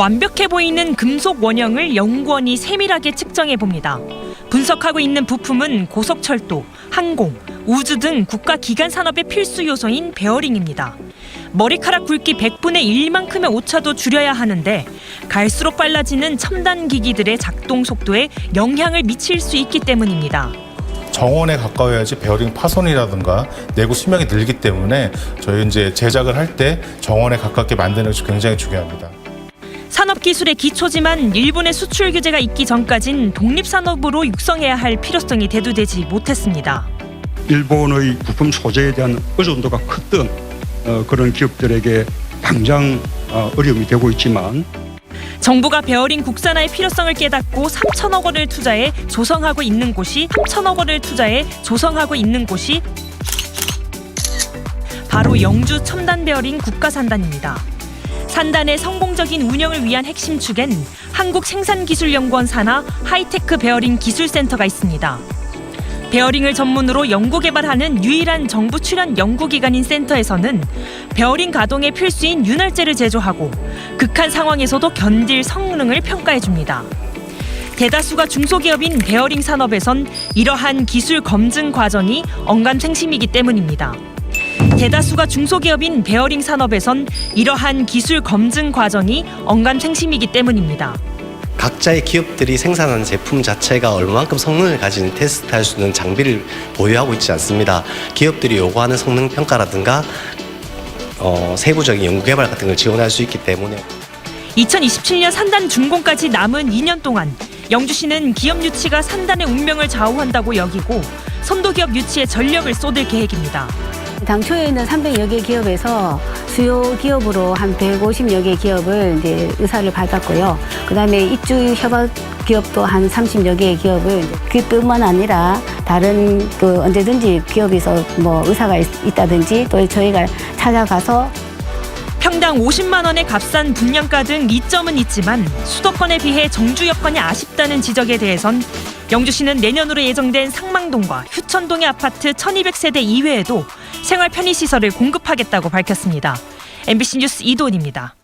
완벽해 보이는 금속 원형을 연구원이 세밀하게 측정해 봅니다. 분석하고 있는 부품은 고속철도, 항공, 우주 등 국가 기간 산업의 필수 요소인 베어링입니다. 머리카락 굵기 100분의 1만큼의 오차도 줄여야 하는데 갈수록 빨라지는 첨단 기기들의 작동 속도에 영향을 미칠 수 있기 때문입니다. 정원에 가까워야지 베어링 파손이라든가 내구 수명이 늘기 때문에 저희 이제 제작을 할 때 정원에 가깝게 만드는 것이 굉장히 중요합니다. 산업 기술의 기초지만 일본의 수출 규제가 있기 전까진 독립 산업으로 육성해야 할 필요성이 대두되지 못했습니다. 일본의 부품 소재에 대한 의존도가 컸던 어, 그런 기업들에게 당장 어, 어려움이 되고 있지만 정부가 베어링 국산화의 필요성을 깨닫고 3천억 원을 투자해 조성하고 있는 곳이 3천억 원을 투자해 조성하고 있는 곳이 바로 영주 첨단 베어링 국가산단입니다. 산단의 성공적인 운영을 위한 핵심 축엔 한국생산기술연구원 산하 하이테크 베어링 기술센터가 있습니다. 베어링을 전문으로 연구 개발하는 유일한 정부 출연 연구기관인 센터에서는 베어링 가동에 필수인 윤활제를 제조하고 극한 상황에서도 견딜 성능을 평가해 줍니다. 대다수가 중소기업인 베어링 산업에선 이러한 기술 검증 과정이 언감생심이기 때문입니다. 대다수가 중소기업인 베어링 산업에선 이러한 기술 검증 과정이 언감생심이기 때문입니다. 각자의 기업들이 생산하는 제품 자체가 얼마만큼 성능을 가진 테스트할 수 있는 장비를 보유하고 있지 않습니다. 기업들이 요구하는 성능 평가라든가 어, 세부적인 연구 개발 같은 걸 지원할 수 있기 때문에 2027년 산단 준공까지 남은 2년 동안 영주시는 기업 유치가 산단의 운명을 좌우한다고 여기고 선도기업 유치에 전력을 쏟을 계획입니다. 당초에는 300여 개 기업에서 주요 기업으로 한 150여 개 기업을 이제 의사를 받았고요. 그 다음에 입주 협업 기업도 한 30여 개의 기업을 그뿐만 아니라 다른 그 언제든지 기업에서 뭐 의사가 있, 있다든지 또 저희가 찾아가서 평당 50만 원의 값싼 분양가 등 이점은 있지만 수도권에 비해 정주 여건이 아쉽다는 지적에 대해선 영주시는 내년으로 예정된 상망동과 휴천동의 아파트 1200세대 이외에도 생활 편의 시설을 공급하겠다고 밝혔습니다. MBC 뉴스 이도은입니다.